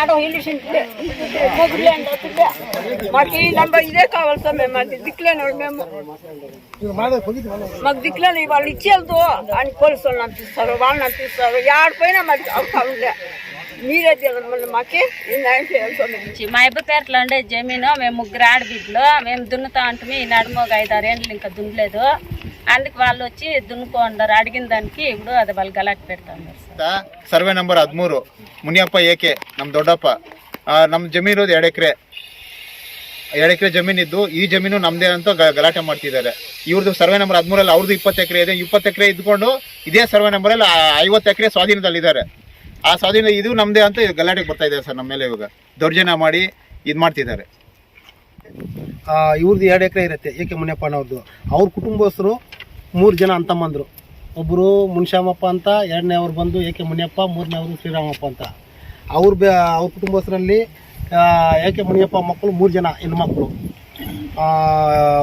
Madam ఇల్లు మాకు ఈ నంబర్ ఇదే కావాలి సార్ మేము మాకు దిక్కులేని వాళ్ళు మేము. మాకు దిక్కులేని వాళ్ళు ఇచ్చేది అని పోలీసు వాళ్ళు అనిపిస్తారు వాళ్ళని అనిపిస్తారు ఆడిపోయినా మాకు అవసరం లే. మీరే తెలియదు మాకి న్యాయం మా అబ్బ పేరులో ఉండే జమీను మేము ముగ్గురు ఆడబిడ్లు మేము దున్నుతా అంటే ఈ నడుమ ఒక ఐదు ఆరు ఏండ్లు ఇంకా దున్నలేదు. అందుకు వాళ్ళు వచ్చి దున్నుకోండారు అడిగిన దానికి ఇప్పుడు అది వాళ్ళు గలాట్ పెడతా ఉన్నారు సార్ ಸರ್ವೆ ನಂಬರ್ ಹದಿಮೂರು ಮುನಿಯಪ್ಪ ಏಕೆ ನಮ್ಮ ದೊಡ್ಡಪ್ಪ ಆ, ನಮ್ಮ ಜಮೀನು ಇರೋದು ಎರಡು ಎಕರೆ ಎರಡು ಎಕರೆ ಜಮೀನಿದ್ದು ಈ ಜಮೀನು ನಮ್ದೇ ಅಂತ ಗ- ಗಲಾಟೆ ಮಾಡ್ತಿದ್ದಾರೆ ಇವ್ರದ್ದು ಸರ್ವೆ ನಂಬರ್ ಹದಿಮೂರಲ್ಲಿ ಅವ್ರದ್ದು ಇಪ್ಪತ್ತು ಎಕರೆ ಇದೆ ಇಪ್ಪತ್ತು ಎಕರೆ ಇದ್ಕೊಂಡು ಇದೇ ಸರ್ವೆ ನಂಬರಲ್ಲಿ ಐವತ್ತು ಎಕರೆ ಸ್ವಾಧೀನದಲ್ಲಿದ್ದಾರೆ ಆ ಸ್ವಾಧೀನ ಇದು ನಮ್ದೇ ಅಂತ ಇದು ಗಲಾಟೆಗೆ ಬರ್ತಾ ಇದೆ ಸರ್ ನಮ್ಮ ಮೇಲೆ ಇವಾಗ ದೌರ್ಜನ್ಯ ಮಾಡಿ ಇದು ಮಾಡ್ತಿದ್ದಾರೆ ಆ, ಇವ್ರದ್ದು ಎರಡು ಎಕರೆ ಇರುತ್ತೆ ಏಕೆ ಮುನಿಯಪ್ಪನವ್ರದ್ದು ಅವ್ರ ಕುಟುಂಬಸ್ಥರು ಮೂರು ಜನ ಅಂತಮ್ಮಂದ್ರು ಒಬ್ಬರು ಮುನ್ಶಾಮಪ್ಪ ಅಂತ ಎರಡನೇ ಅವ್ರು ಬಂದು ಏಕೆ ಮುನಿಯಪ್ಪ ಮೂರನೇ ಅವರು ಶ್ರೀರಾಮಪ್ಪ ಅಂತ. ಅವ್ರ ಬೆ ಅವ್ರ ಕುಟುಂಬಸ್ಥರಲ್ಲಿ ಏಕೆ ಮುನಿಯಪ್ಪ ಮಕ್ಕಳು ಮೂರು ಜನ ಹೆಣ್ಮಕ್ಳು.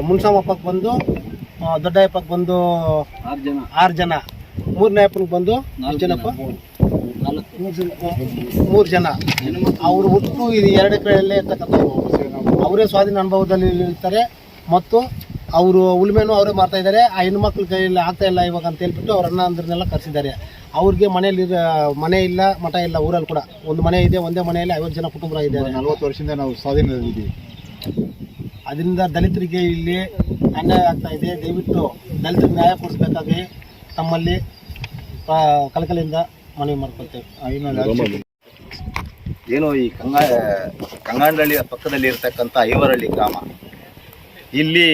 ಮುನ್ಸಾಮಪ್ಪಕ್ಕೆ ಬಂದು ಆ, ದೊಡ್ಡಯ್ಯಪ್ಪಗೆ ಬಂದು ಆರು ಜನ. ಆರು ಜನ. ಮೂರನೇ ಅಪ್ಪನಿಗೆ ಬಂದು ನಾಲ್ಕು ಜನಪ್ಪ. ಮೂರು ಜನ. ಅವರು ಹುಟ್ಟು ಇದು ಎರಡು ಕಡೆಯಲ್ಲೇ ಇರ್ತಕ್ಕಂಥವ್ರು ಅವರೇ ಸ್ವಾಧೀನ ಅನುಭವದಲ್ಲಿ ಇರ್ತಾರೆ ಮತ್ತು ಅವರು ಉಳುಮೆನೂ ಅವರೇ ಮಾಡ್ತಾ ಇದ್ದಾರೆ. ಆ ಹೆಣ್ಮಕ್ಳ ಕೈಯಲ್ಲಿ ಆಗ್ತಾ ಇಲ್ಲ ಇವಾಗ ಅಂತ ಹೇಳ್ಬಿಟ್ಟು ಅವ್ರ ಅಣ್ಣ ಅಂದ್ರನ್ನೆಲ್ಲ ಕರೆಸಿದ್ದಾರೆ. ಅವ್ರಿಗೆ ಮನೆಯಲ್ಲಿ ಮನೆ ಇಲ್ಲ ಮಠ ಇಲ್ಲ ಊರಲ್ಲಿ ಕೂಡ. ಒಂದು ಮನೆ ಇದೆ ಒಂದೇ ಮನೆಯಲ್ಲಿ ಐವತ್ತು ಜನ ಕುಟುಂಬ ಇದ್ದಾರೆ. ನಲ್ವತ್ತು ವರ್ಷದಿಂದ ನಾವು ಸ್ವಾಧೀನದಲ್ಲಿದ್ದೀವಿ ಅದರಿಂದ ದಲಿತರಿಗೆ ಇಲ್ಲಿ ಅನ್ಯಾಯ ಆಗ್ತಾ ಇದೆ. ದಯವಿಟ್ಟು ದಲಿತರಿಗೆ ನ್ಯಾಯ ಕೊಡಿಸ್ಬೇಕಾಗಿ ತಮ್ಮಲ್ಲಿ ಕಲಕಲಿಂದ ಕಳಕಳಿಯಿಂದ ಮನವಿ ಮಾಡ್ಕೊಳ್ತೇವೆ. ಏನು ಈ ಕಂಗಾ ಕಂಗಾಂಡಳ್ಳಿಯ ಪಕ್ಕದಲ್ಲಿ ಇರತಕ್ಕಂಥ ಐವರಳ್ಳಿ ಗ್ರಾಮ. ಇಲ್ಲಿ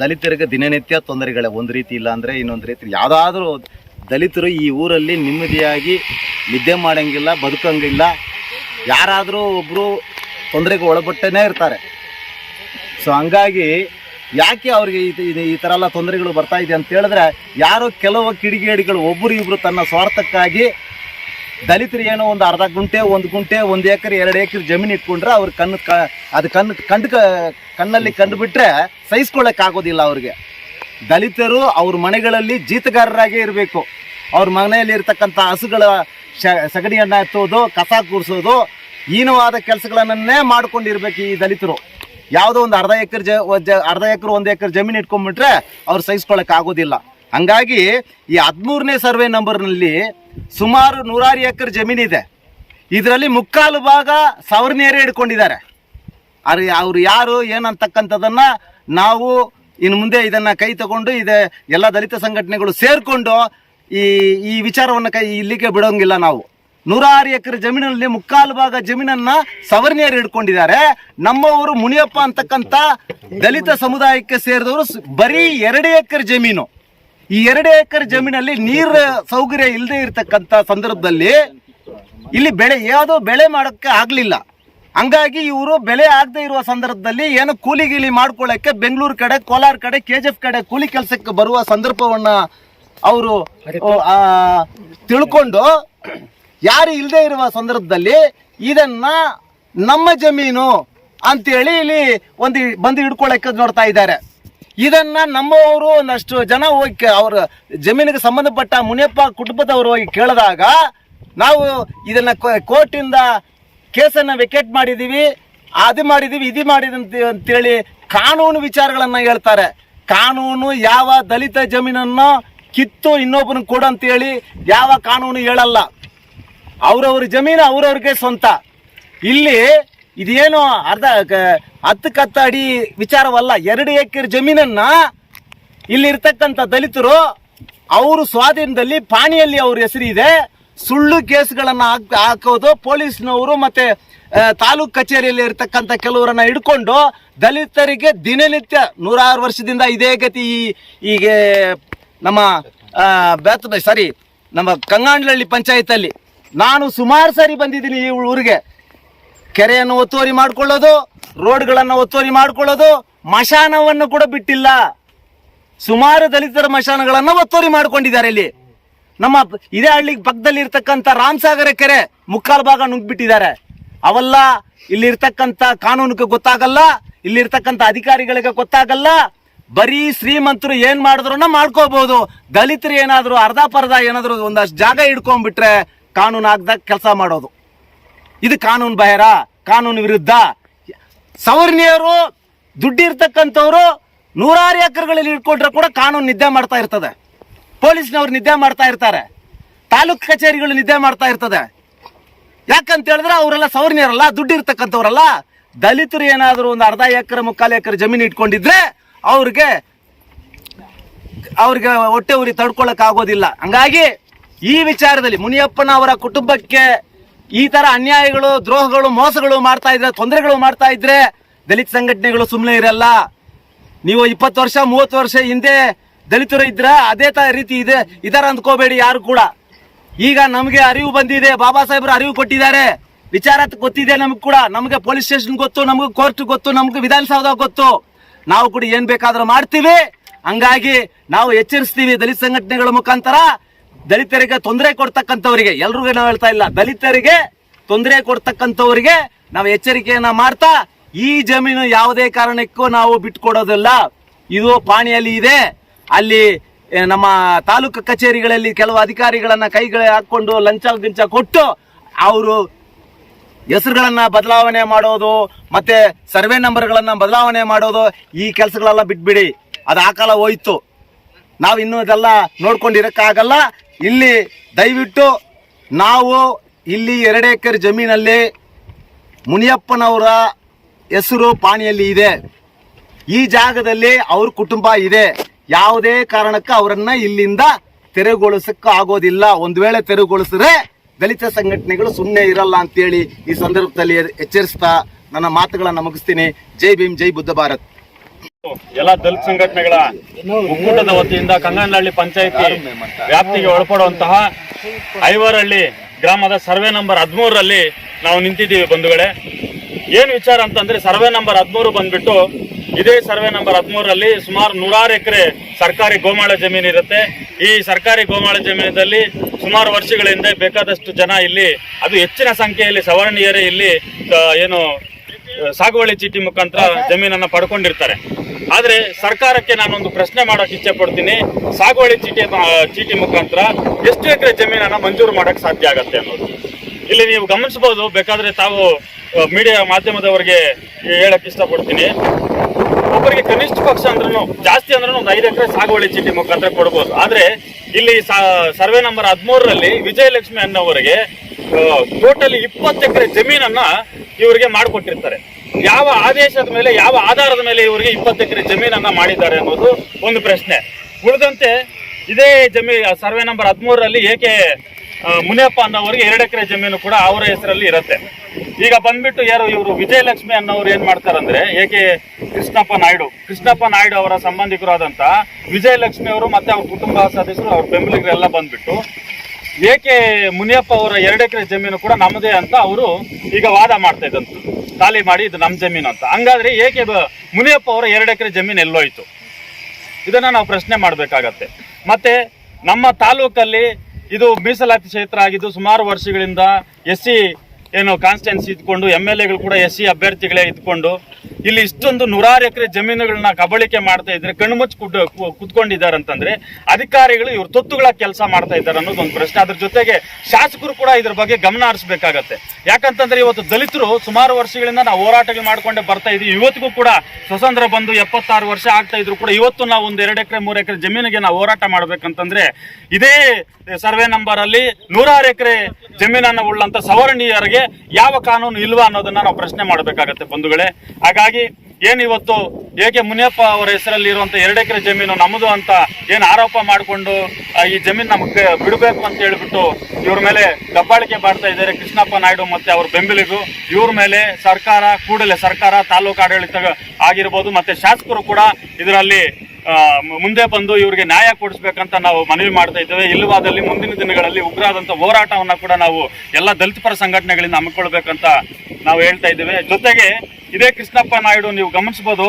ದಲಿತರಿಗೆ ದಿನನಿತ್ಯ ತೊಂದರೆಗಳೇ. ಒಂದು ರೀತಿ ಇಲ್ಲ ಅಂದರೆ ಇನ್ನೊಂದು ರೀತಿ ಯಾವುದಾದ್ರೂ ದಲಿತರು ಈ ಊರಲ್ಲಿ ನೆಮ್ಮದಿಯಾಗಿ ನಿದ್ದೆ ಮಾಡೋಂಗಿಲ್ಲ ಬದುಕಂಗಿಲ್ಲ. ಯಾರಾದರೂ ಒಬ್ಬರು ತೊಂದರೆಗೆ ಒಳಪಟ್ಟೇ ಇರ್ತಾರೆ. ಸೊ ಹಂಗಾಗಿ ಯಾಕೆ ಅವ್ರಿಗೆ ಈ ಥರ ಎಲ್ಲ ತೊಂದರೆಗಳು ಬರ್ತಾ ಇದೆ ಅಂತ ಹೇಳಿದ್ರೆ ಯಾರೋ ಕೆಲವು ಕಿಡಿಗೇಡಿಗಳು ಒಬ್ಬರು ಇಬ್ಬರು ತನ್ನ ಸ್ವಾರ್ಥಕ್ಕಾಗಿ ದಲಿತರು ಏನೋ ಒಂದು ಅರ್ಧ ಗುಂಟೆ, ಒಂದು ಗುಂಟೆ, ಒಂದು ಎಕರೆ, ಎರಡು ಎಕರೆ ಜಮೀನು ಇಟ್ಕೊಂಡ್ರೆ ಅವ್ರ ಕಣ್ಣು ಕ, ಅದು ಕಣ್ಣು ಕಂಡು ಕಣ್ಣಲ್ಲಿ ಕಂಡು ಬಿಟ್ಟರೆ ಆಗೋದಿಲ್ಲ ಅವ್ರಿಗೆ. ದಲಿತರು ಅವ್ರ ಮನೆಗಳಲ್ಲಿ ಜೀತಗಾರರಾಗೇ ಇರಬೇಕು. ಅವ್ರ ಮನೆಯಲ್ಲಿ ಇರ್ತಕ್ಕಂಥ ಹಸುಗಳ ಸಗಣಿಯನ್ನು ಎತ್ತೋದು, ಕಸ ಕೂರಿಸೋದು, ಹೀನವಾದ ಕೆಲಸಗಳನ್ನೇ ಮಾಡ್ಕೊಂಡಿರ್ಬೇಕು ಈ ದಲಿತರು. ಯಾವುದೋ ಒಂದು ಅರ್ಧ ಎಕರೆ ಜ, ಅರ್ಧ ಎಕರೆ, ಒಂದು ಎಕರೆ ಜಮೀನು ಇಟ್ಕೊಂಡ್ಬಿಟ್ರೆ ಅವ್ರು ಸಹಿಸ್ಕೊಳ್ಳೋಕೆ ಆಗೋದಿಲ್ಲ. ಹಂಗಾಗಿ ಈ ಹದಿಮೂರನೇ ಸರ್ವೆ ನಂಬರ್ನಲ್ಲಿ ಸುಮಾರು ನೂರಾರು ಎಕರೆ ಜಮೀನಿದೆ ಇದರಲ್ಲಿ ಮುಕ್ಕಾಲು ಭಾಗ ಸವರ್ಣಿಯರೇ ಹಿಡ್ಕೊಂಡಿದ್ದಾರೆ. ಅವ್ರು ಅವ್ರು ಯಾರು ಏನಂತಕ್ಕಂಥದ್ದನ್ನು ನಾವು ಇನ್ನು ಮುಂದೆ ಇದನ್ನ ಕೈ ತಗೊಂಡು ಇದೆ ಎಲ್ಲ ದಲಿತ ಸಂಘಟನೆಗಳು ಸೇರಿಕೊಂಡು ಈ ಈ ವಿಚಾರವನ್ನು ಕೈ ಇಲ್ಲಿಗೆ ಬಿಡೋಂಗಿಲ್ಲ ನಾವು. ನೂರಾರು ಎಕರೆ ಜಮೀನಲ್ಲಿ ಮುಕ್ಕಾಲು ಭಾಗ ಜಮೀನನ್ನ ಸವರ್ಣಿಯರು ಹಿಡ್ಕೊಂಡಿದ್ದಾರೆ. ನಮ್ಮವರು ಮುನಿಯಪ್ಪ ಅಂತಕ್ಕಂಥ ದಲಿತ ಸಮುದಾಯಕ್ಕೆ ಸೇರಿದವರು ಬರೀ ಎರಡು ಎಕರೆ ಜಮೀನು. ಈ ಎರಡು ಎಕರೆ ಜಮೀನಲ್ಲಿ ನೀರ ಸೌಕರ್ಯ ಇಲ್ಲದೆ ಇರತಕ್ಕಂತ ಸಂದರ್ಭದಲ್ಲಿ ಇಲ್ಲಿ ಬೆಳೆ ಯಾವುದೋ ಬೆಳೆ ಮಾಡೋಕ್ಕೆ ಆಗಲಿಲ್ಲ. ಹಂಗಾಗಿ ಇವರು ಬೆಲೆ ಆಗದೆ ಇರುವ ಸಂದರ್ಭದಲ್ಲಿ ಏನು ಕೂಲಿ ಗೀಲಿ ಮಾಡ್ಕೊಳ್ಳೋಕ್ಕೆ ಬೆಂಗಳೂರು ಕಡೆ, ಕೋಲಾರ ಕಡೆ ಕೆ ಕಡೆ ಕೂಲಿ ಕೆಲಸಕ್ಕೆ ಬರುವ ಸಂದರ್ಭವನ್ನ ಅವರು ತಿಳ್ಕೊಂಡು ಯಾರು ಇಲ್ಲದೆ ಇರುವ ಸಂದರ್ಭದಲ್ಲಿ ಇದನ್ನ ನಮ್ಮ ಜಮೀನು ಅಂತೇಳಿ ಇಲ್ಲಿ ಒಂದು ಬಂದು ಹಿಡ್ಕೊಳಕ್ಕೆ ನೋಡ್ತಾ ಇದ್ದಾರೆ. ಇದನ್ನ ನಮ್ಮವರು ಒಂದಷ್ಟು ಜನ ಹೋಗಿ ಅವರ ಜಮೀನಿಗೆ ಸಂಬಂಧಪಟ್ಟ ಮುನಿಯಪ್ಪ ಕುಟುಂಬದವರು ಹೋಗಿ ಕೇಳಿದಾಗ ನಾವು ಇದನ್ನ ಕೋರ್ಟಿಂದ ಕೇಸನ್ನ ವೆಕೇಟ್ ಮಾಡಿದೀವಿ, ಅದು ಮಾಡಿದೀವಿ, ಇದು ಮಾಡಿದಂತ ಅಂತೇಳಿ ಕಾನೂನು ವಿಚಾರಗಳನ್ನು ಹೇಳ್ತಾರೆ. ಕಾನೂನು ಯಾವ ದಲಿತ ಜಮೀನನ್ನು ಕಿತ್ತು ಇನ್ನೊಬ್ಬನ ಕೊಡು ಅಂತೇಳಿ ಯಾವ ಕಾನೂನು ಹೇಳಲ್ಲ. ಅವರವ್ರ ಜಮೀನು ಅವರವ್ರಿಗೆ ಸ್ವಂತ. ಇಲ್ಲಿ ಇದೇನು ಅರ್ಧ ಕ- ಹತ್ತು ಕತ್ತ ಅಡಿ ವಿಚಾರವಲ್ಲ, ಎರಡು ಎಕರೆ ಜಮೀನನ್ನ ಇಲ್ಲಿ ಇರ್ತಕ್ಕಂಥ ದಲಿತರು, ಅವರು ಸ್ವಾಧೀನದಲ್ಲಿ ಪಾಣಿಯಲ್ಲಿ ಅವ್ರ ಹೆಸರಿದೆ ಸುಳ್ಳು ಕೇಸ್ಗಳನ್ನು ಹಾಕ್, ಹಾಕೋದು ಪೊಲೀಸ್ನವರು ಮತ್ತೆ ತಾಲೂಕ್ ಕಚೇರಿಯಲ್ಲಿ ಇರ್ತಕ್ಕಂಥ ಕೆಲವರನ್ನ ಹಿಡ್ಕೊಂಡು ದಲಿತರಿಗೆ ದಿನನಿತ್ಯ ನೂರಾರು ವರ್ಷದಿಂದ ಇದೇ ಗತಿ ಈಗ ನಮ್ಮ ಬೇತ ಸಾರಿ ನಮ್ಮ ಕಂಗಾಂಡ್ಲಹಳ್ಳಿ ಪಂಚಾಯತಲ್ಲಿ ನಾನು ಸುಮಾರು ಸಾರಿ ಬಂದಿದ್ದೀನಿ ಈ ಊರಿಗೆ. ಕೆರೆಯನ್ನು ಒತ್ತುವರಿ ಮಾಡಿಕೊಳ್ಳೋದು, ರೋಡ್ಗಳನ್ನು ಒತ್ತುವರಿ ಮಾಡ್ಕೊಳ್ಳೋದು, ಮಶಾನವನ್ನು ಕೂಡ ಬಿಟ್ಟಿಲ್ಲ. ಸುಮಾರು ದಲಿತರ ಮಶಾನಗಳನ್ನು ಒತ್ತುವರಿ ಮಾಡ್ಕೊಂಡಿದ್ದಾರೆ ಇಲ್ಲಿ. ನಮ್ಮ ಇದೇ ಹಳ್ಳಿ ಪಕ್ಕದಲ್ಲಿ ಇರ್ತಕ್ಕಂಥ ರಾಮಸಾಗರ ಕೆರೆ ಮುಕ್ಕಾಲು ಭಾಗ ನುಗ್ಗಿಬಿಟ್ಟಿದ್ದಾರೆ ಅವೆಲ್ಲ ಇಲ್ಲಿರ್ತಕ್ಕಂಥ ಕಾನೂನಿಗೆ ಗೊತ್ತಾಗಲ್ಲ, ಇಲ್ಲಿರ್ತಕ್ಕಂಥ ಅಧಿಕಾರಿಗಳಿಗೆ ಗೊತ್ತಾಗಲ್ಲ. ಬರೀ ಶ್ರೀಮಂತರು ಏನ್ ಮಾಡಿದ್ರು ಮಾಡ್ಕೋಬಹುದು. ದಲಿತರು ಏನಾದ್ರು ಅರ್ಧ ಪರ್ಧ ಏನಾದ್ರು ಒಂದಷ್ಟು ಜಾಗ ಹಿಡ್ಕೊಂಡ್ಬಿಟ್ರೆ ಕಾನೂನು ಆಗ್ದಾಗ ಕೆಲಸ ಮಾಡೋದು. ಇದು ಕಾನೂನು ಬಾಹಿರ, ಕಾನೂನು ವಿರುದ್ಧ. ಸವರ್ಣೀಯರು ದುಡ್ಡಿರ್ತಕ್ಕಂಥವ್ರು ನೂರಾರು ಎಕರೆಗಳಲ್ಲಿ ಇಟ್ಕೊಂಡ್ರೆ ಕೂಡ ಕಾನೂನು ನಿದ್ದೆ ಮಾಡ್ತಾ ಇರ್ತದೆ. ಪೊಲೀಸ್ನವ್ರು ನಿದ್ದೆ ಮಾಡ್ತಾ ಇರ್ತಾರೆ. ತಾಲೂಕ್ ಕಚೇರಿಗಳು ನಿದ್ದೆ ಮಾಡ್ತಾ ಇರ್ತದೆ. ಯಾಕಂತ ಹೇಳಿದ್ರೆ ಅವರೆಲ್ಲ ಸವರ್ಣೀಯರಲ್ಲ ದುಡ್ಡು ಇರ್ತಕ್ಕಂಥವ್ರಲ್ಲ ದಲಿತರು ಏನಾದರೂ ಒಂದು ಅರ್ಧ ಎಕರೆ, ಮುಕ್ಕಾಲು ಎಕರೆ ಜಮೀನು ಇಟ್ಕೊಂಡಿದ್ರೆ ಅವ್ರಿಗೆ ಅವ್ರಿಗೆ ಹೊಟ್ಟೆ ಉರಿ ತಡ್ಕೊಳಕ್ ಆಗೋದಿಲ್ಲ ಹಂಗಾಗಿ ಈ ವಿಚಾರದಲ್ಲಿ ಮುನಿಯಪ್ಪನ ಅವರ ಕುಟುಂಬಕ್ಕೆ ಈ ತರ ಅನ್ಯಾಯಗಳು, ದ್ರೋಹಗಳು, ಮೋಸಗಳು ಮಾಡ್ತಾ ಇದ್ರೆ, ತೊಂದರೆಗಳು ಮಾಡ್ತಾ ಇದ್ರೆ ದಲಿತ ಸಂಘಟನೆಗಳು ಸುಮ್ಮನೆ ಇರಲ್ಲ. ನೀವು ಇಪ್ಪತ್ತು ವರ್ಷ, ಮೂವತ್ತು ವರ್ಷ ಹಿಂದೆ ದಲಿತರು ಇದ್ರ ಅದೇ ತರ ರೀತಿ ಇದೆ. ಇದರ ಅಂದ್ಕೋಬೇಡಿ ಯಾರು ಕೂಡ. ಈಗ ನಮಗೆ ಅರಿವು ಬಂದಿದೆ, ಬಾಬಾ ಸಾಹೇಬ್ರು ಅರಿವು ಕೊಟ್ಟಿದ್ದಾರೆ. ವಿಚಾರ ಗೊತ್ತಿದೆ ನಮ್ಗೆ ಕೂಡ. ನಮಗೆ ಪೊಲೀಸ್ ಸ್ಟೇಷನ್ ಗೊತ್ತು, ನಮ್ಗೆ ಕೋರ್ಟ್ ಗೊತ್ತು, ನಮ್ಗೆ ವಿಧಾನಸೌಧ ಗೊತ್ತು. ನಾವು ಕೂಡ ಏನ್ ಬೇಕಾದ್ರೂ ಮಾಡ್ತೀವಿ. ಹಂಗಾಗಿ ನಾವು ಎಚ್ಚರಿಸ್ತೀವಿ ದಲಿತ ಸಂಘಟನೆಗಳ ಮುಖಾಂತರ. ದಲಿತರಿಗೆ ತೊಂದರೆ ಕೊಡ್ತಕ್ಕಂಥವರಿಗೆ, ಎಲ್ರಿಗೂ ನಾವು ಹೇಳ್ತಾ ಇಲ್ಲ, ದಲಿತರಿಗೆ ತೊಂದರೆ ಕೊಡ್ತಕ್ಕಂಥವರಿಗೆ ನಾವು ಎಚ್ಚರಿಕೆಯನ್ನ ಮಾಡ್ತಾ, ಈ ಜಮೀನು ಯಾವುದೇ ಕಾರಣಕ್ಕೂ ನಾವು ಬಿಟ್ಕೊಡೋದಿಲ್ಲ. ಇದು ಪಾಣಿಯಲ್ಲಿ ಇದೆ. ಅಲ್ಲಿ ನಮ್ಮ ತಾಲೂಕು ಕಚೇರಿಗಳಲ್ಲಿ ಕೆಲವು ಅಧಿಕಾರಿಗಳನ್ನ ಕೈಗಳ ಹಾಕೊಂಡು ಲಂಚ ಗಿಂಚ ಕೊಟ್ಟು, ಅವರು ಹೆಸರುಗಳನ್ನ ಬದಲಾವಣೆ ಮಾಡೋದು, ಮತ್ತೆ ಸರ್ವೆ ನಂಬರ್ಗಳನ್ನ ಬದಲಾವಣೆ ಮಾಡೋದು, ಈ ಕೆಲಸಗಳೆಲ್ಲ ಬಿಟ್ಬಿಡಿ. ಅದು ಆ ಕಾಲ ಹೋಯ್ತು. ನಾವು ಇನ್ನೂ ಇದೆಲ್ಲ ನೋಡ್ಕೊಂಡಿರಕ್ಕಾಗಲ್ಲ. ಇಲ್ಲಿ ದಯವಿಟ್ಟು ನಾವು ಇಲ್ಲಿ ಎರಡು ಎಕರೆ ಜಮೀನಲ್ಲಿ ಮುನಿಯಪ್ಪನವರ ಹೆಸರು ಪಾಣಿಯಲ್ಲಿ ಇದೆ. ಈ ಜಾಗದಲ್ಲಿ ಅವ್ರ ಕುಟುಂಬ ಇದೆ. ಯಾವುದೇ ಕಾರಣಕ್ಕೆ ಅವರನ್ನು ಇಲ್ಲಿಂದ ತೆರವುಗೊಳಿಸಕ್ಕ ಆಗೋದಿಲ್ಲ. ಒಂದು ವೇಳೆ ತೆರವುಗೊಳಿಸಿದ್ರೆ ದಲಿತ ಸಂಘಟನೆಗಳು ಸುಮ್ಮನೆ ಇರಲ್ಲ ಅಂತೇಳಿ ಈ ಸಂದರ್ಭದಲ್ಲಿ ಎಚ್ಚರಿಸ್ತಾ ನನ್ನ ಮಾತುಗಳನ್ನು ಮುಗಿಸ್ತೀನಿ. ಜೈ ಭೀಮ್, ಜೈ ಬುದ್ಧ ಭಾರತ್. ಎಲ್ಲ ದಲಿತ ಸಂಘಟನೆಗಳ ಒಕ್ಕೂಟದ ವತಿಯಿಂದ ಕಂಗನಹಳ್ಳಿ ಪಂಚಾಯಿತಿ ವ್ಯಾಪ್ತಿಗೆ ಒಳಪಡುವಂತಹ ಐವರಹಳ್ಳಿ ಗ್ರಾಮದ ಸರ್ವೆ ನಂಬರ್ ಹದಿಮೂರರಲ್ಲಿ ನಾವು ನಿಂತಿದ್ದೀವಿ ಬಂಧುಗಳೇ. ಏನು ವಿಚಾರ ಅಂತಂದ್ರೆ ಸರ್ವೆ ನಂಬರ್ ಹದಿಮೂರು ಬಂದ್ಬಿಟ್ಟು ಇದೇ ಸರ್ವೆ ನಂಬರ್ ಹದಿಮೂರರಲ್ಲಿ ಸುಮಾರು ನೂರಾರು ಎಕರೆ ಸರ್ಕಾರಿ ಗೋಮಾಳ ಜಮೀನು ಇರುತ್ತೆ. ಈ ಸರ್ಕಾರಿ ಗೋಮಾಳ ಜಮೀನಿನಲ್ಲಿ ಸುಮಾರು ವರ್ಷಗಳ ಹಿಂದೆ ಬೇಕಾದಷ್ಟು ಜನ ಇಲ್ಲಿ, ಅದು ಹೆಚ್ಚಿನ ಸಂಖ್ಯೆಯಲ್ಲಿ ಸವರ್ಣೀಯರೇ ಇಲ್ಲಿ ಏನು, ಸಾಗುವಳಿ ಚೀಟಿ ಮುಖಾಂತರ ಜಮೀನನ್ನ ಪಡ್ಕೊಂಡಿರ್ತಾರೆ. ಆದ್ರೆ ಸರ್ಕಾರಕ್ಕೆ ನಾನೊಂದು ಪ್ರಶ್ನೆ ಮಾಡೋಕೆ ಇಚ್ಛೆ ಪಡ್ತೀನಿ ಸಾಗುವಳಿ ಚೀಟಿ ಚೀಟಿ ಮುಖಾಂತರ ಎಷ್ಟು ಎಕರೆ ಜಮೀನನ್ನ ಮಂಜೂರು ಮಾಡಕ್ ಸಾಧ್ಯ ಆಗತ್ತೆ ಅನ್ನೋದು. ಇಲ್ಲಿ ನೀವು ಗಮನಿಸಬಹುದು, ಬೇಕಾದ್ರೆ ತಾವು ಮೀಡಿಯಾ ಮಾಧ್ಯಮದವರಿಗೆ ಹೇಳಕ್ ಇಷ್ಟಪಡ್ತೀನಿ. ಒಬ್ಬರಿಗೆ ಕನಿಷ್ಠ ಪಕ್ಷ ಅಂದ್ರೂ ಜಾಸ್ತಿ ಅಂದ್ರೂ ಒಂದು ಐದು ಎಕರೆ ಸಾಗುವಳಿ ಚೀಟಿ ಮುಖಾಂತರ ಕೊಡ್ಬೋದು. ಆದರೆ ಇಲ್ಲಿ ಸರ್ವೆ ನಂಬರ್ ಹದಿಮೂರರಲ್ಲಿ ವಿಜಯಲಕ್ಷ್ಮಿ ಅನ್ನೋವರಿಗೆ ಟೋಟಲ್ ಇಪ್ಪತ್ತು ಎಕರೆ ಜಮೀನನ್ನ ಇವರಿಗೆ ಮಾಡಿಕೊಟ್ಟಿರ್ತಾರೆ. ಯಾವ ಆದೇಶದ ಮೇಲೆ, ಯಾವ ಆಧಾರದ ಮೇಲೆ ಇವರಿಗೆ ಇಪ್ಪತ್ತು ಎಕರೆ ಜಮೀನನ್ನ ಮಾಡಿದ್ದಾರೆ ಅನ್ನೋದು ಒಂದು ಪ್ರಶ್ನೆ. ಉಳಿದಂತೆ ಇದೇ ಜಮೀ ಸರ್ವೆ ನಂಬರ್ ಹದಿಮೂರರಲ್ಲಿ ಏಕೆ ಮುನಿಯಪ್ಪ ಅನ್ನೋರಿಗೆ ಎರಡು ಎಕರೆ ಜಮೀನು ಕೂಡ ಅವರ ಹೆಸರಲ್ಲಿ ಇರುತ್ತೆ. ಈಗ ಬಂದ್ಬಿಟ್ಟು ಯಾರು ಇವರು ವಿಜಯಲಕ್ಷ್ಮಿ ಅನ್ನೋರು ಏನ್ ಮಾಡ್ತಾರಂದ್ರೆ, ಏಕೆ ಕೃಷ್ಣಪ್ಪ ನಾಯ್ಡು ಕೃಷ್ಣಪ್ಪ ನಾಯ್ಡು ಅವರ ಸಂಬಂಧಿಕರಾದಂಥ ವಿಜಯಲಕ್ಷ್ಮಿ ಅವರು ಮತ್ತೆ ಅವ್ರ ಕುಟುಂಬ ಸದಸ್ಯರು, ಅವ್ರ ಬೆಂಬಲಿಗರೆಲ್ಲ ಬಂದ್ಬಿಟ್ಟು, ಏಕೆ ಮುನಿಯಪ್ಪ ಅವರ ಎರಡು ಎಕರೆ ಜಮೀನು ಕೂಡ ನಮ್ಮದೇ ಅಂತ ಅವರು ಈಗ ವಾದ ಮಾಡ್ತಾ ಖಾಲಿ ಮಾಡಿ ಇದು ನಮ್ಮ ಜಮೀನು ಅಂತ. ಹಂಗಾದ್ರೆ ಏಕೆ ಮುನಿಯಪ್ಪ ಅವರ ಎರಡು ಎಕರೆ ಜಮೀನು ಎಲ್ಲೋಯ್ತು? ಇದನ್ನ ನಾವು ಪ್ರಶ್ನೆ ಮಾಡಬೇಕಾಗತ್ತೆ. ಮತ್ತೆ ನಮ್ಮ ತಾಲೂಕಲ್ಲಿ ಇದು ಮೀಸಲಾತಿ ಕ್ಷೇತ್ರ ಆಗಿದ್ದು ಸುಮಾರು ವರ್ಷಗಳಿಂದ ಎಸ್ ಸಿ ಏನು ಕಾನ್ಸ್ಟೆನ್ಸ್ ಇದ್ಕೊಂಡು ಎಂ ಎಲ್ ಎಗಳು ಕೂಡ ಎಸ್ ಸಿ ಅಭ್ಯರ್ಥಿಗಳೇ ಇದ್ಕೊಂಡು, ಇಲ್ಲಿ ಇಷ್ಟೊಂದು ನೂರಾರು ಎಕರೆ ಜಮೀನುಗಳನ್ನ ಕಬಳಿಕೆ ಮಾಡ್ತಾ ಇದ್ರೆ ಕಣ್ಮುಚ್ಚಿ ಕುತ್ಕೊಂಡಿದ್ದಾರೆ ಅಂತಂದ್ರೆ, ಅಧಿಕಾರಿಗಳು ಇವ್ರ ತೊತ್ತುಗಳ ಕೆಲಸ ಮಾಡ್ತಾ ಇದ್ದಾರೆ ಅನ್ನೋದು ಒಂದು ಪ್ರಶ್ನೆ. ಅದ್ರ ಜೊತೆಗೆ ಶಾಸಕರು ಕೂಡ ಇದ್ರ ಬಗ್ಗೆ ಗಮನ ಹರಿಸಬೇಕಾಗತ್ತೆ. ಯಾಕಂತಂದ್ರೆ ಇವತ್ತು ದಲಿತರು ಸುಮಾರು ವರ್ಷಗಳಿಂದ ನಾವು ಹೋರಾಟಗಳು ಮಾಡ್ಕೊಂಡೆ ಬರ್ತಾ ಇದ್ವಿ. ಇವತ್ತಿಗೂ ಕೂಡ ಸ್ವತಂತ್ರ ಬಂದು ಎಪ್ಪತ್ತಾರು ವರ್ಷ ಆಗ್ತಾ ಇದ್ರು ಕೂಡ ಇವತ್ತು ನಾವು ಒಂದು ಎರಡು ಎಕರೆ, ಮೂರು ಎಕರೆ ಜಮೀನಿಗೆ ನಾವು ಹೋರಾಟ ಮಾಡ್ಬೇಕಂತಂದ್ರೆ, ಇದೇ ಸರ್ವೆ ನಂಬರ್ ಅಲ್ಲಿ ನೂರಾರು ಎಕರೆ ಜಮೀನನ್ನು ಉಳ್ಳಂತ ಸವರ್ಣೀಯರಿಗೆ ಯಾವ ಕಾನೂನು ಇಲ್ವಾ ಅನ್ನೋದನ್ನ ನಾವು ಪ್ರಶ್ನೆ ಮಾಡಬೇಕಾಗತ್ತೆ ಬಂಧುಗಳೇ. ಹಾಗಾಗಿ ಏನ್ ಇವತ್ತು ಏಕೆ ಮುನಿಯಪ್ಪ ಅವರ ಹೆಸರಲ್ಲಿ ಇರುವಂತ ಎರಡು ಎಕರೆ ಜಮೀನು ನಮ್ಮದು ಅಂತ ಏನ್ ಆರೋಪ ಮಾಡಿಕೊಂಡು ಈ ಜಮೀನು ನಮಗೆ ಬಿಡಬೇಕು ಅಂತ ಹೇಳ್ಬಿಟ್ಟು ಇವ್ರ ಮೇಲೆ ದಬ್ಬಾಳಿಕೆ ಮಾಡ್ತಾ ಇದ್ದಾರೆ ಕೃಷ್ಣಪ್ಪ ನಾಯ್ಡು ಮತ್ತೆ ಅವ್ರ ಬೆಂಬಲಿಗರು. ಇವ್ರ ಮೇಲೆ ಸರ್ಕಾರ, ಕೂಡಲೇ ಸರ್ಕಾರ ತಾಲೂಕು ಆಡಳಿತ ಆಗಿರ್ಬೋದು ಮತ್ತೆ ಶಾಸಕರು ಕೂಡ ಇದರಲ್ಲಿ ಮುಂದೆ ಬಂದು ಇವರಿಗೆ ನ್ಯಾಯ ಕೊಡಿಸ್ಬೇಕಂತ ನಾವು ಮನವಿ ಮಾಡ್ತಾ ಇದ್ದೇವೆ. ಇಲ್ಲವಾದಲ್ಲಿ ಮುಂದಿನ ದಿನಗಳಲ್ಲಿ ಉಗ್ರಾದಂಥ ಹೋರಾಟವನ್ನ ಕೂಡ ನಾವು ಎಲ್ಲ ದಲಿತ ಪರ ಸಂಘಟನೆಗಳಿಂದ ಹಮ್ಮಿಕೊಳ್ಬೇಕಂತ ನಾವು ಹೇಳ್ತಾ ಇದ್ದೇವೆ. ಜೊತೆಗೆ ಇದೇ ಕೃಷ್ಣಪ್ಪ ನಾಯ್ಡು ನೀವು ಗಮನಿಸಬಹುದು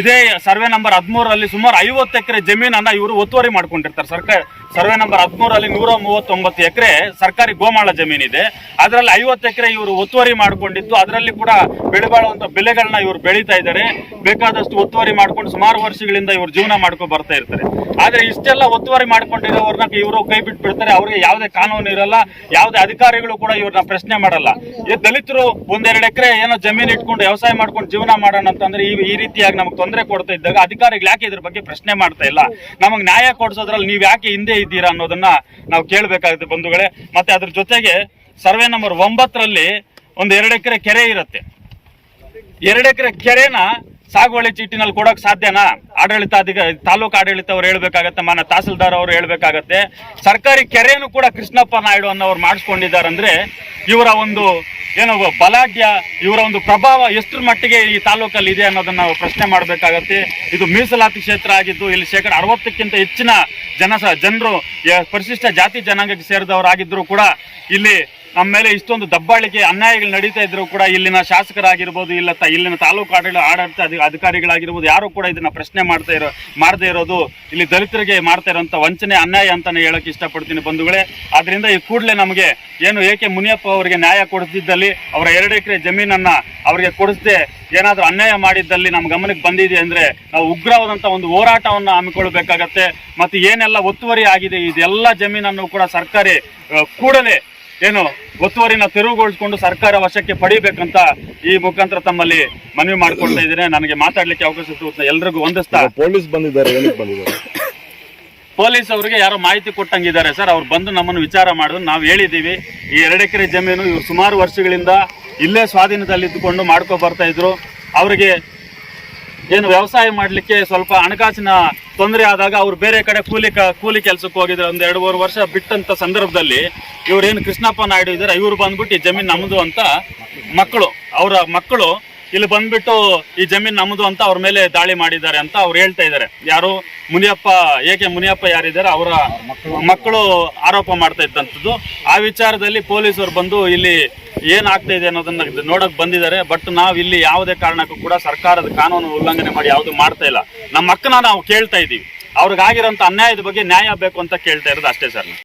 ಇದೇ ಸರ್ವೆ ನಂಬರ್ ಹದಿಮೂರರಲ್ಲಿ ಸುಮಾರು ಐವತ್ತು ಎಕರೆ ಜಮೀನನ್ನು ಇವರು ಒತ್ತುವರಿ ಮಾಡ್ಕೊಂಡಿರ್ತಾರೆ. ಸರ್ಕಾರ ಸರ್ವೆ ನಂಬರ್ ಹದಿಮೂರಲ್ಲಿ ನೂರ ಮೂವತ್ತೊಂಬತ್ತು ಎಕರೆ ಸರ್ಕಾರಿ ಗೋಮಾಳ ಜಮೀನಿದೆ. ಅದರಲ್ಲಿ ಐವತ್ತು ಎಕರೆ ಇವರು ಒತ್ತುವರಿ ಮಾಡಿಕೊಂಡಿದ್ದು. ಅದರಲ್ಲಿ ಕೂಡ ಬೆಳೆಬಾಳುವಂತ ಬೆಳೆಗಳನ್ನ ಇವರು ಬೆಳೀತಾ ಇದ್ದಾರೆ. ಬೇಕಾದಷ್ಟು ಒತ್ತುವರಿ ಮಾಡ್ಕೊಂಡು ಸುಮಾರು ವರ್ಷಗಳಿಂದ ಇವರು ಜೀವನ ಮಾಡ್ಕೊಂಡು ಬರ್ತಾ ಇರ್ತಾರೆ. ಆದ್ರೆ ಇಷ್ಟೆಲ್ಲ ಒತ್ತುವರಿ ಮಾಡ್ಕೊಂಡಿರೋವ್ರನ್ನ ಇವರು ಕೈ ಬಿಟ್ಟು ಬಿಡ್ತಾರೆ ಅವರಿಗೆ ಯಾವುದೇ ಕಾನೂನು ಇರಲ್ಲ, ಯಾವುದೇ ಅಧಿಕಾರಿಗಳು ಕೂಡ ಇವ್ರನ್ನ ಪ್ರಶ್ನೆ ಮಾಡಲ್ಲ. ಈ ದಲಿತರು ಒಂದೆರಡು ಎಕರೆ ಏನೋ ಜಮೀನು ಇಟ್ಕೊಂಡು ವ್ಯವಸಾಯ ಮಾಡ್ಕೊಂಡು ಜೀವನ ಮಾಡೋಣ ಅಂತಂದ್ರೆ ಈ ಈ ರೀತಿಯಾಗಿ ನಮಗೆ ತೊಂದರೆ ಕೊಡ್ತಾ ಇದ್ದಾಗ ಅಧಿಕಾರಿಗಳು ಯಾಕೆ ಇದ್ರ ಬಗ್ಗೆ ಪ್ರಶ್ನೆ ಮಾಡ್ತಾ ಇಲ್ಲ? ನಮಗೆ ನ್ಯಾಯ ಕೊಡಿಸೋದ್ರಲ್ಲಿ ನೀವು ಯಾಕೆ ಹಿಂದೆ ಇದ್ದೀರಾ ಅನ್ನೋದನ್ನ ನಾವು ಕೇಳಬೇಕಾಗುತ್ತೆ ಬಂಧುಗಳೇ. ಮತ್ತೆ ಅದ್ರ ಜೊತೆಗೆ ಸರ್ವೆ ನಂಬರ್ ಒಂಬತ್ತರಲ್ಲಿ ಒಂದು ಎರಡು ಎಕರೆ ಕೆರೆ ಇರುತ್ತೆ. ಎರಡು ಎಕರೆ ಕೆರೆನ ಸಾಗುವಳಿ ಚೀಟಿನಲ್ಲಿ ಕೊಡೋಕೆ ಸಾಧ್ಯನಾ? ಆಡಳಿತ ಅಧಿಕ ತಾಲೂಕು ಆಡಳಿತ ಅವ್ರು ಹೇಳ್ಬೇಕಾಗತ್ತೆ ಮಾನ ತಹಸೀಲ್ದಾರ್ ಅವ್ರು ಹೇಳ್ಬೇಕಾಗತ್ತೆ. ಸರ್ಕಾರಿ ಕೆರೆಯನ್ನು ಕೂಡ ಕೃಷ್ಣಪ್ಪ ನಾಯ್ಡು ಅನ್ನೋರು ಮಾಡಿಸ್ಕೊಂಡಿದ್ದಾರೆ ಅಂದ್ರೆ ಇವರ ಒಂದು ಏನೋ ಬಲಾಢ್ಯ, ಇವರ ಒಂದು ಪ್ರಭಾವ ಎಷ್ಟರ ಮಟ್ಟಿಗೆ ಈ ತಾಲೂಕಲ್ಲಿ ಇದೆ ಅನ್ನೋದನ್ನ ನಾವು ಪ್ರಶ್ನೆ ಮಾಡಬೇಕಾಗತ್ತೆ. ಇದು ಮೀಸಲಾತಿ ಕ್ಷೇತ್ರ ಆಗಿದ್ದು, ಇಲ್ಲಿ ಶೇಕಡ ಅರವತ್ತಕ್ಕಿಂತ ಹೆಚ್ಚಿನ ಜನ ಜನರು ಪರಿಶಿಷ್ಟ ಜಾತಿ ಜನಾಂಗಕ್ಕೆ ಸೇರಿದವರಾಗಿದ್ರು ಕೂಡ ಇಲ್ಲಿ ನಮ್ಮ ಮೇಲೆ ಇಷ್ಟೊಂದು ದಬ್ಬಾಳಿಕೆ, ಅನ್ಯಾಯಗಳು ನಡೀತಾ ಇದ್ರು ಕೂಡ ಇಲ್ಲಿನ ಶಾಸಕರಾಗಿರ್ಬೋದು, ಇಲ್ಲ ಇಲ್ಲಿನ ತಾಲೂಕು ಆಡಳಿತ ಆಡಳಿತ ಅಧಿ- ಅಧಿಕಾರಿಗಳಾಗಿರ್ಬೋದು, ಯಾರು ಕೂಡ ಇದನ್ನ ಪ್ರಶ್ನೆ ಮಾಡ್ತಾ ಇರೋ ಮಾಡದೇ ಇರೋದು ಇಲ್ಲಿ ದಲಿತರಿಗೆ ಮಾಡ್ತಾ ಇರೋಂಥ ವಂಚನೆ, ಅನ್ಯಾಯ ಅಂತಾನೆ ಹೇಳಕ್ ಇಷ್ಟಪಡ್ತೀನಿ ಬಂಧುಗಳೇ. ಆದ್ರಿಂದ ಈ ಕೂಡಲೇ ನಮಗೆ ಏನು ಏಕೆ ಮುನಿಯಪ್ಪ ಅವರಿಗೆ ನ್ಯಾಯ ಕೊಡಿಸಿದ್ದಲ್ಲಿ ಅವರ ಎರಡು ಎಕರೆ ಜಮೀನನ್ನ ಅವರಿಗೆ ಕೊಡಿಸದೆ ಏನಾದರೂ ಅನ್ಯಾಯ ಮಾಡಿದ್ದಲ್ಲಿ ನಮ್ಮ ಗಮನಕ್ಕೆ ಬಂದಿದೆ ಅಂದ್ರೆ ನಾವು ಉಗ್ರವಾದಂಥ ಒಂದು ಹೋರಾಟವನ್ನು ಹಮ್ಮಿಕೊಳ್ಬೇಕಾಗತ್ತೆ. ಮತ್ತು ಏನೆಲ್ಲ ಒತ್ತುವರಿ ಆಗಿದೆ, ಇದೆಲ್ಲ ಜಮೀನನ್ನು ಕೂಡ ಸರ್ಕಾರಿ ಕೂಡಲೇ ಏನು ಒತ್ತುವರಿನ ತೆರವುಗೊಳಿಸಿಕೊಂಡು ಸರ್ಕಾರ ವಶಕ್ಕೆ ಪಡಿಬೇಕಂತ ಈ ಮುಖಾಂತರ ತಮ್ಮಲ್ಲಿ ಮನವಿ ಮಾಡ್ಕೊಳ್ತಾ ಇದ್ದೇನೆ. ನನಗೆ ಮಾತಾಡ್ಲಿಕ್ಕೆ ಅವಕಾಶ ಸಿಗುತ್ತೆ ಎಲ್ರಿಗೂ ಒಂದಿಸ್ತಾ. ಪೊಲೀಸ್ ಬಂದಿದ್ದಾರೆ ಪೊಲೀಸ್ ಅವರಿಗೆ ಯಾರೋ ಮಾಹಿತಿ ಕೊಟ್ಟಂಗಿದ್ದಾರೆ ಸರ್. ಅವ್ರು ಬಂದು ನಮ್ಮನ್ನು ವಿಚಾರ ಮಾಡಿದ್ರು. ನಾವು ಹೇಳಿದ್ದೀವಿ ಈ ಎರಡು ಎಕರೆ ಜಮೀನು ಇವ್ರು ಸುಮಾರು ವರ್ಷಗಳಿಂದ ಇಲ್ಲೇ ಸ್ವಾಧೀನದಲ್ಲಿ ಇದ್ದುಕೊಂಡು ಮಾಡ್ಕೊ ಬರ್ತಾ ಇದ್ರು. ಅವರಿಗೆ ಏನು ವ್ಯವಸಾಯ ಮಾಡಲಿಕ್ಕೆ ಸ್ವಲ್ಪ ಹಣಕಾಸಿನ ತೊಂದರೆ ಆದಾಗ ಅವ್ರು ಬೇರೆ ಕಡೆ ಕೂಲಿ ಕೂಲಿ ಕೆಲಸಕ್ಕೆ ಹೋಗಿದ್ರು ಒಂದು ಎರಡು ಮೂರು ವರ್ಷ ಬಿಟ್ಟಂತ ಸಂದರ್ಭದಲ್ಲಿ ಇವರೇನು ಕೃಷ್ಣಪ್ಪ ನಾಯ್ಡು ಇದ್ದಾರೆ ಇವರು ಬಂದ್ಬಿಟ್ಟು ಈ ಜಮೀನು ನಮ್ಮದು ಅಂತ ಮಕ್ಕಳು, ಅವರ ಮಕ್ಕಳು ಇಲ್ಲಿ ಬಂದ್ಬಿಟ್ಟು ಈ ಜಮೀನ್ ನಮ್ಮದು ಅಂತ ಅವ್ರ ಮೇಲೆ ದಾಳಿ ಮಾಡಿದ್ದಾರೆ ಅಂತ ಅವ್ರು ಹೇಳ್ತಾ ಇದ್ದಾರೆ. ಯಾರು? ಮುನಿಯಪ್ಪ, ಏಕೆ ಮುನಿಯಪ್ಪ ಯಾರಿದ್ದಾರೆ? ಅವರ ಮಕ್ಕಳು ಆರೋಪ ಮಾಡ್ತಾ ಇದ್ದಂಥದ್ದು. ಆ ವಿಚಾರದಲ್ಲಿ ಪೊಲೀಸರು ಬಂದು ಇಲ್ಲಿ ಏನಾಗ್ತಾ ಇದೆ ಅನ್ನೋದನ್ನ ನೋಡಕ್ ಬಂದಿದ್ದಾರೆ. ಬಟ್ ನಾವು ಇಲ್ಲಿ ಯಾವುದೇ ಕಾರಣಕ್ಕೂ ಕೂಡ ಸರ್ಕಾರದ ಕಾನೂನು ಉಲ್ಲಂಘನೆ ಮಾಡಿ ಯಾವುದು ಮಾಡ್ತಾ ಇಲ್ಲ. ನಮ್ಮ ಅಕ್ಕನ ನಾವು ಕೇಳ್ತಾ ಇದ್ದೀವಿ. ಅವ್ರಿಗಾಗಿರೋಂಥ ಅನ್ಯಾಯದ ಬಗ್ಗೆ ನ್ಯಾಯ ಬೇಕು ಅಂತ ಕೇಳ್ತಾ ಇರೋದು ಅಷ್ಟೇ ಸರ್.